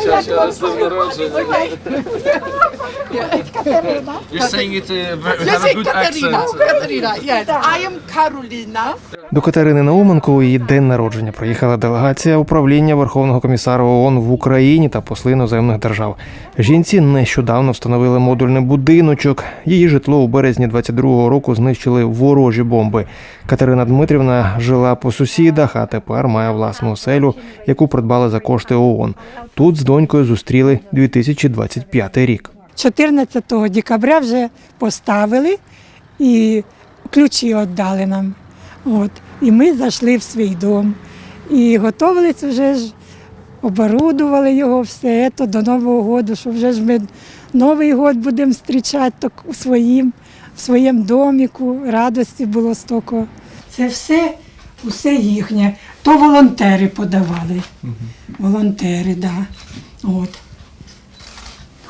Ще, ще раз з днем народження. Katerina. You're saying it uh, ve- have a good Katarina. accent. Katarina, yes. I am Carolina. До Катерини Науменко у її день народження приїхала делегація управління Верховного комісара ООН в Україні та посли іноземних держав. Жінці нещодавно встановили модульний будиночок. Її житло у березні 22-го року знищили ворожі бомби. Катерина Дмитрівна жила по сусідах, а тепер має власну оселю, яку придбали за кошти ООН. Тут з донькою зустріли 2025 рік. 14 декабря вже поставили і ключі віддали нам. От. І ми зайшли в свій дом. І готувалися вже ж, оборудували його все то до Нового року, що вже ж ми Новий год будемо зустрічати так у своїм, в своєму доміку. Радості було стільки. Це все, усе їхнє. То волонтери подавали. Волонтери, так. Да. От.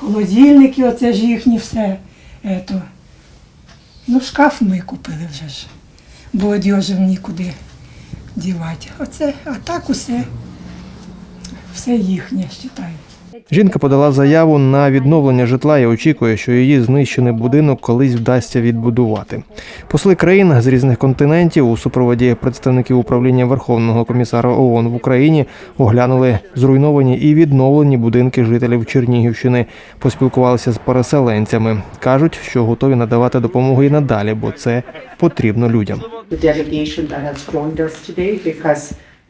Холодильники, оце ж їхні все. Ето. Ну, шкаф ми купили вже ж, бо одежу нікуди дівати. Оце, а так усе, все їхнє, вважаю. Жінка подала заяву на відновлення житла і очікує, що її знищений будинок колись вдасться відбудувати. Посли країн з різних континентів у супроводі представників управління Верховного комісара ООН в Україні оглянули зруйновані і відновлені будинки жителів Чернігівщини. Поспілкувалися з переселенцями. кажуть, що готові надавати допомогу і надалі, бо це потрібно людям.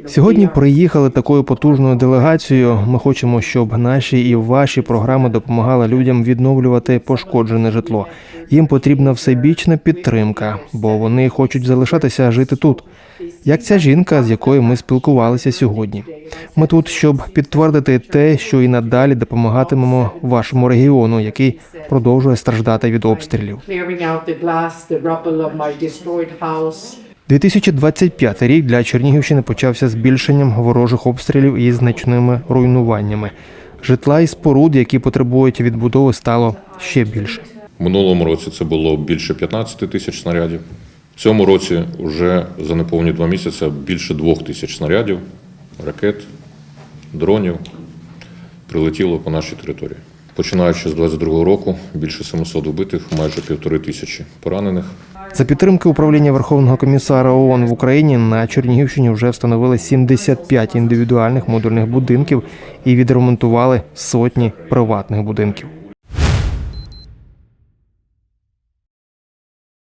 Сьогодні приїхали такою потужною делегацією. Ми хочемо, щоб наші і ваші програми допомагали людям відновлювати пошкоджене житло. Їм потрібна всебічна підтримка, бо вони хочуть залишатися жити тут. Як ця жінка, з якою ми спілкувалися сьогодні. Ми тут, щоб підтвердити те, що і надалі допомагатимемо вашому регіону, який продовжує страждати від обстрілів. Clearing out the glass, the rubble of my destroyed house. 2025 рік для Чернігівщини почався збільшенням ворожих обстрілів і значними руйнуваннями. Житла і споруд, які потребують відбудови, стало ще більше. Минулому році це було більше 15 тисяч снарядів. В цьому році вже за неповні два місяці більше двох тисяч снарядів, ракет, дронів прилетіло по нашій території. Починаючи з 22 року, більше 700 вбитих, майже півтори тисячі поранених. За підтримки управління Верховного комісара ООН в Україні на Чернігівщині вже встановили 75 індивідуальних модульних будинків і відремонтували сотні приватних будинків.